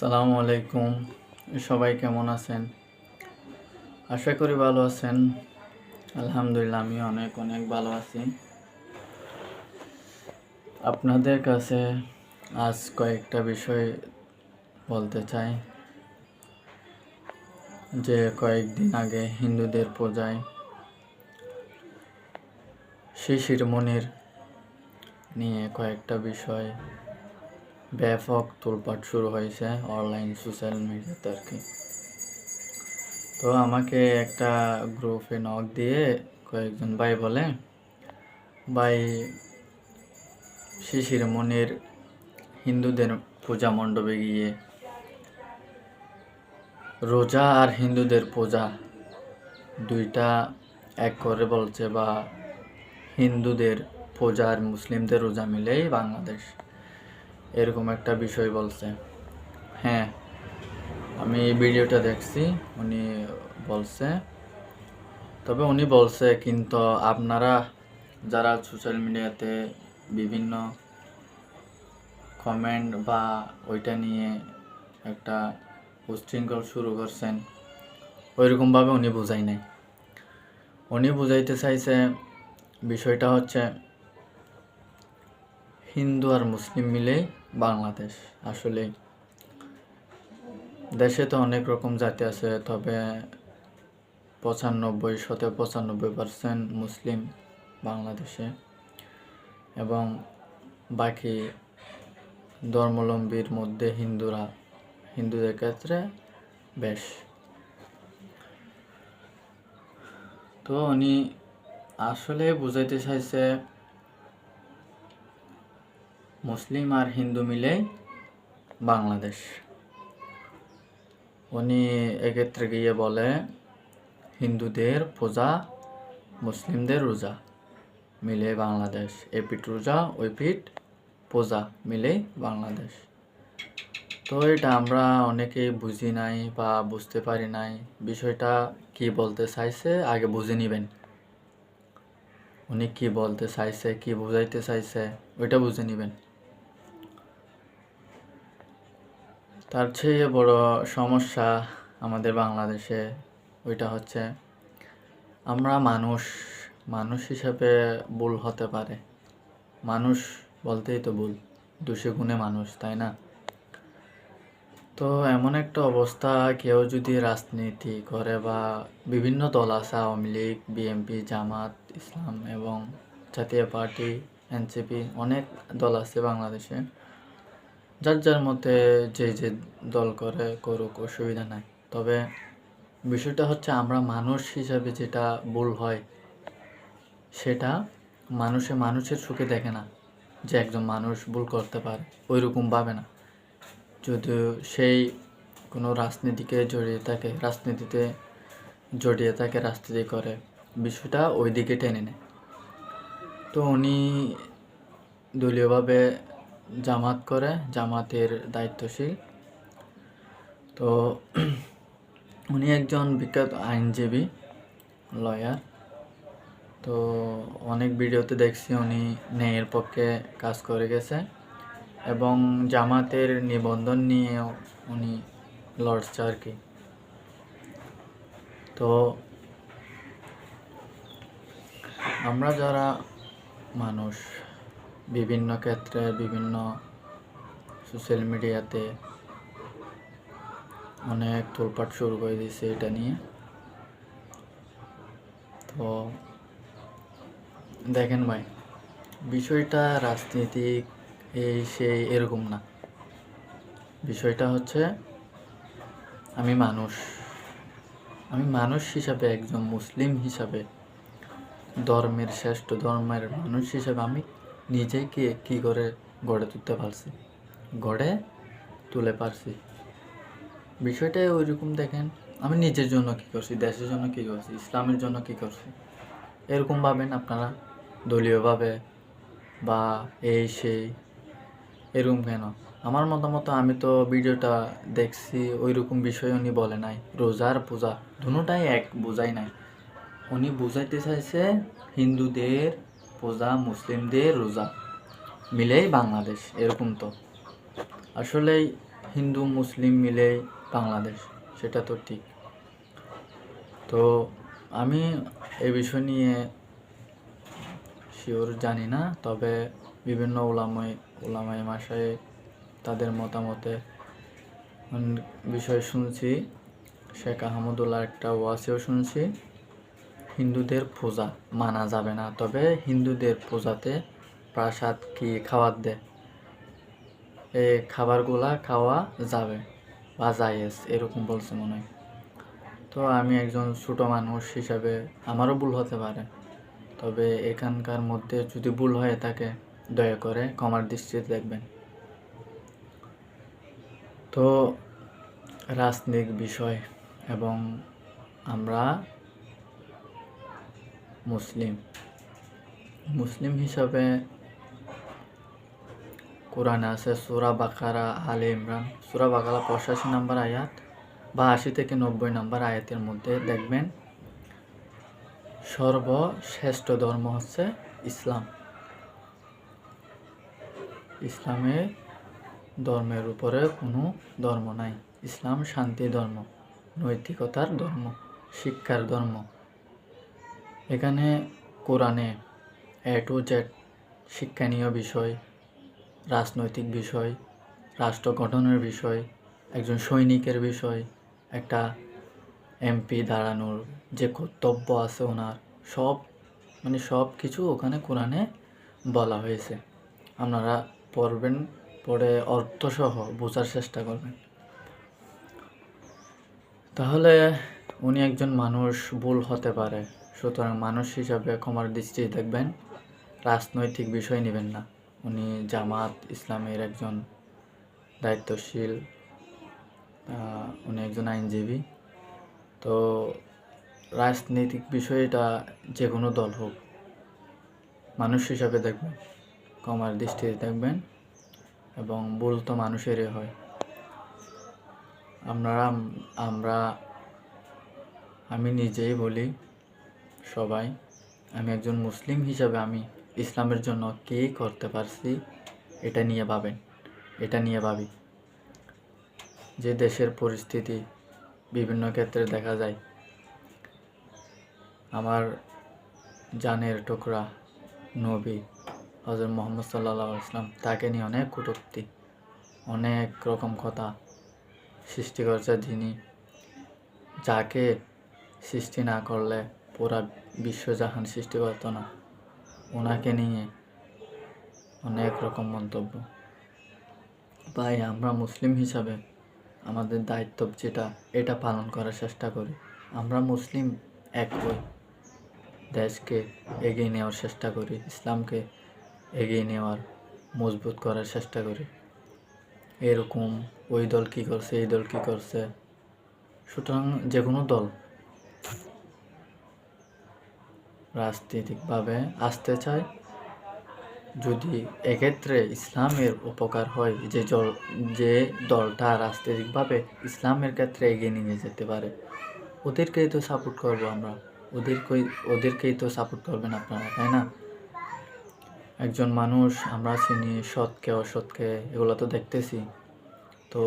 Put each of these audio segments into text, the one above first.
সালামু আলাইকুম। সবাই কেমন আছেন? আশা করি ভালো আছেন। আলহামদুলিল্লাহ আমি অনেক অনেক ভালো আছি। আপনাদের কাছে আজ কয়েকটা বিষয় বলতে চাই। যে কয়েকদিন আগে হিন্দুদের পূজায় শিশির মনির নিয়ে কয়েকটা বিষয় ব্যাপক তোলপাট শুরু হয়েছে অনলাইন সোশ্যাল মিডিয়াতে আর কি। তো আমাকে একটা গ্রুপে নক দিয়ে কয়েকজন ভাই বলে, ভাই, শিশির মনির হিন্দুদের পূজা মণ্ডপে গিয়ে রোজা আর হিন্দুদের পূজা দুইটা এক করে বলছে বা হিন্দুদের পূজা আর মুসলিমদের রোজা মিলেই বাংলাদেশ। এরকম একটা বিষয় বলছে। হ্যাঁ আমি ভিডিওটা দেখছি, উনি বলছে। তবে উনি বলছে, কিন্তু আপনারা যারা সোশ্যাল মিডিয়াতে বিভিন্ন কমেন্ট বা ওইটা নিয়ে একটা উশৃঙ্খল শুরু করছেন, ওইরকমভাবে উনি বোঝাই নাই। উনি বুঝাইতে চাইছে বিষয়টা হচ্ছে হিন্দু আর মুসলিম মিলেই বাংলাদেশ। আসলে দেশে তো অনেক রকম জাতি আছে, তবে পঁচানব্বই শতে পঁচানব্বই পার্সেন্ট মুসলিম বাংলাদেশে। এবং বাকি ধর্মলম্বীর মধ্যে হিন্দুরা, হিন্দুদের ক্ষেত্রে বেশ। তো উনি আসলে বুঝাইতে চাইছে মুসলিম আর হিন্দু মিলে বাংলাদেশ। উনি এক্ষেত্রে গিয়ে বলে, হিন্দুদের পূজা, মুসলিমদের রোজা মিলে বাংলাদেশ। এ পিঠ রোজা, ওই পিঠ পূজা মিলে বাংলাদেশ। তো এটা আমরা অনেকেই বুঝি নাই বা বুঝতে পারি নাই। বিষয়টা কি বলতে চাইছে, আগে বুঝে নিবেন। উনি কি বলতে চাইছে, কি বুঝাইতে চাইছে, ওইটা বুঝে নিবেন। তার চেয়ে বড় সমস্যা আমাদের বাংলাদেশে ওইটা হচ্ছে আমরা মানুষ মানুষ হিসাবে ভুল হতে পারে। মানুষ বলতেই তো ভুল দোষে গুণে মানুষ, তাই না? তো এমন একটা অবস্থা, কেউ যদি রাজনীতি করে বা বিভিন্ন দল আছে, আওয়ামী লীগ, বিএনপি, জামাত, ইসলাম এবং জাতীয় পার্টি, এনসিপি, অনেক দল আছে বাংলাদেশে। যার যার মতে যে যে দল করে, করুক, অসুবিধা নাই। তবে বিষয়টা হচ্ছে আমরা মানুষ হিসাবে যেটা ভুল হয়, সেটা মানুষে মানুষের সুখে দেখে না যে একজন মানুষ ভুল করতে পারে ওই রকম ভাবে না। যদিও সেই কোনো রাজনীতিকে জড়িয়ে থাকে, রাজনীতিতে জড়িয়ে থাকে, রাজনীতি করে, বিষয়টা ওই দিকে টেনে নেয়। তো উনি দলীয়ভাবে জামাত করে, জামাতের দায়িত্বশীল। তো উনি একজন বিখ্যাত আইনজীবী লয়ার তো অনেক ভিডিওতে দেখছি উনি ন্যায়ের পক্ষে কাজ করে গেছে এবং জামাতের নিবন্ধন নিয়েও উনি লড়ছে আর কি। তো আমরা যারা মানুষ বিভিন্ন ক্ষেত্রে, বিভিন্ন সোশ্যাল মিডিয়াতে অনেক তোলপাট শুরু করে দিয়েছে এটা নিয়ে। তো দেখেন ভাই, বিষয়টা রাজনীতিক এই সেই এরকম না। বিষয়টা হচ্ছে, আমি মানুষ। আমি মানুষ হিসাবে একজন মুসলিম হিসাবে, ধর্মের শ্রেষ্ঠ ধর্মের মানুষ হিসাবে আমি নিজেকে কি করে গড়ে তুলতে পারছি? গড়ে তুলে পারছি। বিষয়টা ওইরকম দেখেন, আমি নিজের জন্য কি করছি, দেশের জন্য কি করছি, ইসলামের জন্য কি করছি? এরকম ভাবেন আপনারা, দলীয়ভাবে বা এই সেই, এরকম কেন? আমার মতামত আমি তো ভিডিওটা দেখছি ওই রকম বিষয় উনি বলে নাই। রোজার পূজা, দুটাই এক, বোঝাই নাই। উনি বুঝাইতে চাইছে হিন্দুদের পূজা মুসলিমদের রোজা। মিলেই বাংলাদেশ, এরকম তো। আসলে হিন্দু, মুসলিম মিলে বাংলাদেশ, সেটা তো ঠিক। তো আমি এই বিষয় নিয়ে শিওর জানি না, তবে বিভিন্ন ওলামাই ওলামাই মাসায় তাদের মতামতে বিষয় শুনছি। শেখ আহমদুল্লাহ একটা ওয়াসিও শুনছি। হিন্দুদের পূজা মানা যাবে না। তবে হিন্দুদের পূজাতে প্রাসাদ কি খাবার দেয় এই খাবারগুলা খাওয়া যাবে বা জায়েজ এরকম বলছে মনে হয়। তো আমি একজন ছোট মানুষ হিসাবে আমারও ভুল হতে পারে। তবে এখানকার মধ্যে যদি ভুল হয়ে থাকে, দয়া করে কমার দৃষ্টিতে দেখবেন। তো রাজনৈতিক বিষয় এবং আমরা মুসলিম। মুসলিম হিসাবে কোরআনে আছে, সুরা বাকারা, আলে ইমরান। সুরা বাকারা পঁচাশি নম্বর আয়াত বা আশি থেকে নব্বই নম্বর আয়াতের মধ্যে দেখবেন, সর্বশ্রেষ্ঠ ধর্ম হচ্ছে ইসলাম। ইসলামে ধর্মের উপরে কোনো ধর্ম নাই। ইসলাম শান্তি ধর্ম, নৈতিকতার ধর্ম, শিক্ষার ধর্ম। এখানে কোরআনে এ টু জেড শিক্ষণীয় বিষয়, রাজনৈতিক বিষয়, রাষ্ট্র গঠনের বিষয়, একজন সৈনিকের বিষয়, একটা এমপি দাঁড়ানোর যে কর্তব্য আছে ওনার, সব মানে সব কিছু ওখানে কোরআনে বলা হয়েছে। আপনারা পড়বেন, পড়ে অর্থসহ বোঝার চেষ্টা করবেন। তাহলে উনি একজন মানুষ ভুল হতে পারে। সুতরাং মানুষ হিসাবে ক্ষমার দৃষ্টি দেখবেন, রাজনৈতিক বিষয় নেবেন না। উনি জামাত ইসলামের একজন দায়িত্বশীল উনি একজন আইনজীবী। তো রাজনৈতিক বিষয়টা যে কোনো দল হোক, মানুষ হিসাবে দেখবেন কমার দৃষ্টিতে দেখবেন এবং ভুল তো মানুষেরই হয়। আমরা আমরা, আমি নিজেই বলি সবাই। আমি একজন মুসলিম হিসাবে আমি ইসলামের জন্য কী করতে পারছি এটা নিয়ে ভাবেন, এটা নিয়ে ভাবি। যে দেশের পরিস্থিতি বিভিন্ন ক্ষেত্রে দেখা যায়। আমার জানের টুকরা নবী হজরত মোহাম্মদ সাল্লাহ ইসলাম তাকে নিয়ে অনেক কটূক্তি, অনেক রকম কথা সৃষ্টি করছে যিনি যাকে সৃষ্টি না করলে পুরা বিশ্বজাহান সৃষ্টি করতো না। ওনাকে নিয়ে অনেক রকম মন্তব্য। তাই আমরা মুসলিম হিসাবে আমাদের দায়িত্ব যেটা, এটা পালন করার চেষ্টা করি। আমরা মুসলিম এক হই। দেশকে এগিয়ে নেওয়ার চেষ্টা করি, ইসলামকে এগিয়ে নেওয়ার, মজবুত করার চেষ্টা করি। এরকম ওই দল কী করছে, এই দল কী করছে? সুতরাং যে কোনো দল রাজনৈতিকভাবে আসতে চায়। যদি এক্ষেত্রে ইসলামের উপকার হয়, যে যে দলটা রাজনৈতিকভাবে ইসলামের ক্ষেত্রে এগিয়ে নিয়ে যেতে পারে, ওদেরকেই তো সাপোর্ট করব আমরা। ওদেরকেই ওদেরকেই তো সাপোর্ট করবেন আপনারা, তাই না? একজন মানুষ, আমরা চিনি সৎকে, অসৎকে, এগুলো তো দেখতেছি। তো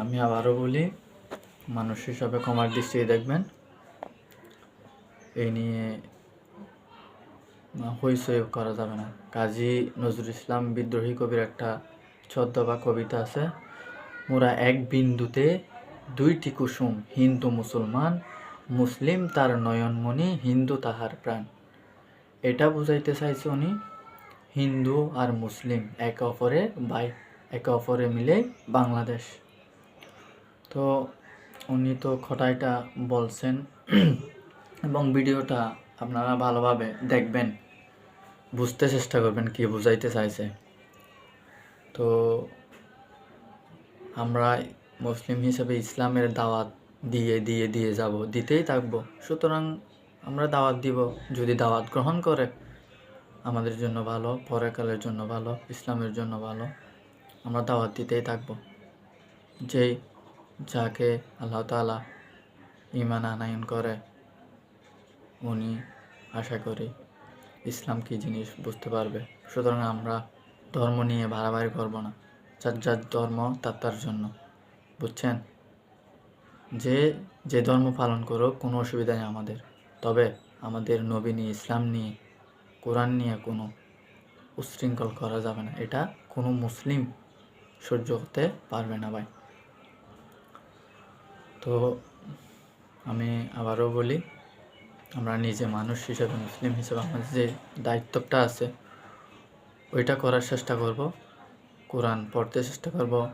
আমি আবারও বলি, মানুষ হিসাবে ক্ষমার দৃষ্টিতে দেখবেন। এই নিয়ে হইচই করা যাবে না। কাজী নজরুল ইসলাম বিদ্রোহী কবির একটা ছদ্ম বা কবিতা আছে, মোরা এক বিন্দুতে দুইটি কুসুম, হিন্দু মুসলমান, মুসলিম তার নয়নমণি, হিন্দু তাহার প্রাণ। এটা বুঝাইতে চাইছে উনি, হিন্দু আর মুসলিম একে অপরে বাই, একে অপরে মিলে বাংলাদেশ। তো উনি তো খটাইটা বলছেন এবং ভিডিওটা আপনারা ভালোভাবে দেখবেন, বুঝতে চেষ্টা করবেন কি বুঝাইতে চাইছে। তো আমরা মুসলিম হিসেবে ইসলামের দাওয়াত দিয়ে দিয়ে দিয়ে যাব, দিতেই থাকব। সুতরাং আমরা দাওয়াত দিব, যদি দাওয়াত গ্রহণ করে, আমাদের জন্য ভালো পরেকালের জন্য ভালো, ইসলামের জন্য ভালো, আমরা দাওয়াত দিতেই থাকব। যেই যাকে আল্লাহ তালা ইমান আনায়ন করে উনি আশা করি ইসলাম কী জিনিস বুঝতে পারবে? সুতরাং আমরা ধর্ম নিয়ে বাড়াবাড়ি করব না। যার যার ধর্ম, তার তার জন্য। বুঝছেন? যে যে ধর্ম পালন করুক, কোনো অসুবিধা নেই আমাদের। তবে আমাদের নবী নিয়ে, ইসলাম নিয়ে, কোরআন নিয়ে কোনো উশৃঙ্খল করা যাবে না। এটা কোনো মুসলিম সহ্য করতে পারবে না ভাই। তো আমি আবারও বলি আমরা নিজে মানুষ হিসেবে, মুসলিম হিসেবে আমাদের যে দায়িত্বটা আছে, ওইটা করার চেষ্টা করব। কোরআন পড়তে চেষ্টা করব,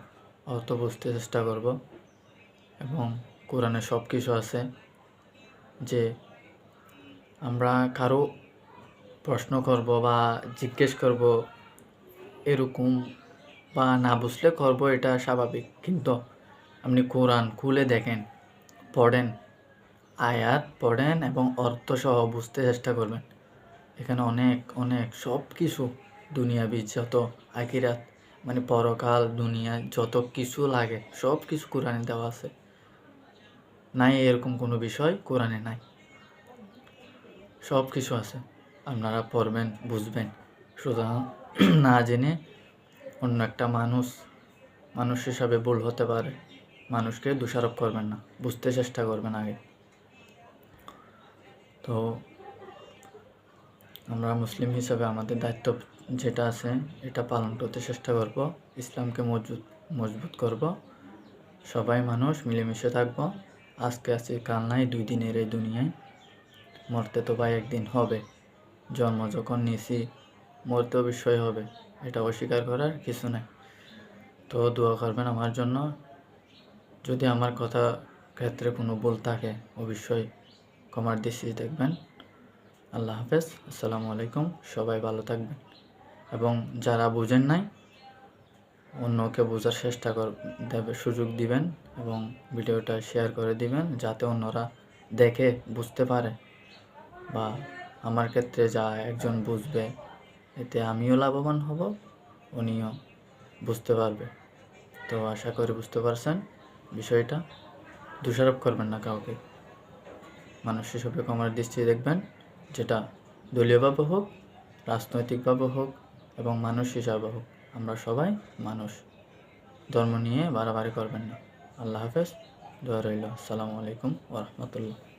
অর্থ বুঝতে চেষ্টা করব এবং কোরআনে সব কিছু আছে যে আমরা কারও প্রশ্ন করব বা জিজ্ঞেস করব এরকম বা না বুঝলে করব এটা স্বাভাবিক। কিন্তু আপনি কোরআন খুলে দেখেন, পড়েন আয়াত পড়েন এবং অর্থ সহ বুঝতে চেষ্টা করবেন। এখানে অনেক অনেক সব কিছু দুনিয়াবি যত আকিরাত মানে পরকাল, দুনিয়া, যত কিছু লাগে, সব কিছু কোরআনে দেওয়া আছে। নাই এরকম কোনো বিষয় কোরআনে নাই। সব কিছু আছে। আপনারা পড়বেন, বুঝবেন। সুতরাং না জেনে অন্য একটা মানুষ মানুষ হিসাবে ভুল হতে পারে। মানুষকে দোষারোপ করবেন না। বুঝতে চেষ্টা করবেন আগে। তো আমরা মুসলিম হিসাবে আমাদের দায়িত্ব যেটা আছে, এটা পালন করতে চেষ্টা করব, ইসলামকে মজবুত মজবুত করব। সবাই মানুষ মিলেমিশে থাকব। আজকে আছি, কাল নাই, দুই দিনের এই দুনিয়ায়। মরতে তো ভাই একদিন হবে। জন্ম যখন নিছি মরতে অবশ্যই হবে। এটা অস্বীকার করার কিছু নাই। তো দোয়া করবেন আমার জন্য। যদি আমার কথা ক্ষেত্রে কোনো ভুল থাকে, অবশ্যই কমার দৃষ্টি দেখবেন। আল্লাহ হাফেজ। আসসালামু আলাইকুম। সবাই ভালো থাকবেন। এবং যারা বুঝেন নাই, অন্যকে বোঝার চেষ্টা কর দেবে, সুযোগ দিবেন এবং ভিডিওটা শেয়ার করে দিবেন যাতে অন্যরা দেখে, বুঝতে পারে। বা আমার ক্ষেত্রে যা একজন বুঝবে, এতে আমিও লাভবান হব, উনিও বুঝতে পারবে। তো আশা করি বুঝতে পারছেন বিষয়টা। দোষারোপ করবেন না কাউকে। মানুষ হিসেবে কমার দৃষ্টি দেখবেন, যেটা দলীয়ভাবে হোক, রাজনৈতিকভাবে হোক এবং মানুষ হিসাবে হোক। আমরা সবাই মানুষ। ধর্ম নিয়ে বাড়াবাড়ি করবেন না। আল্লাহ হাফেজ। দোয়া রইল। আসসালামু আলাইকুম ওরহমতুল্লাহ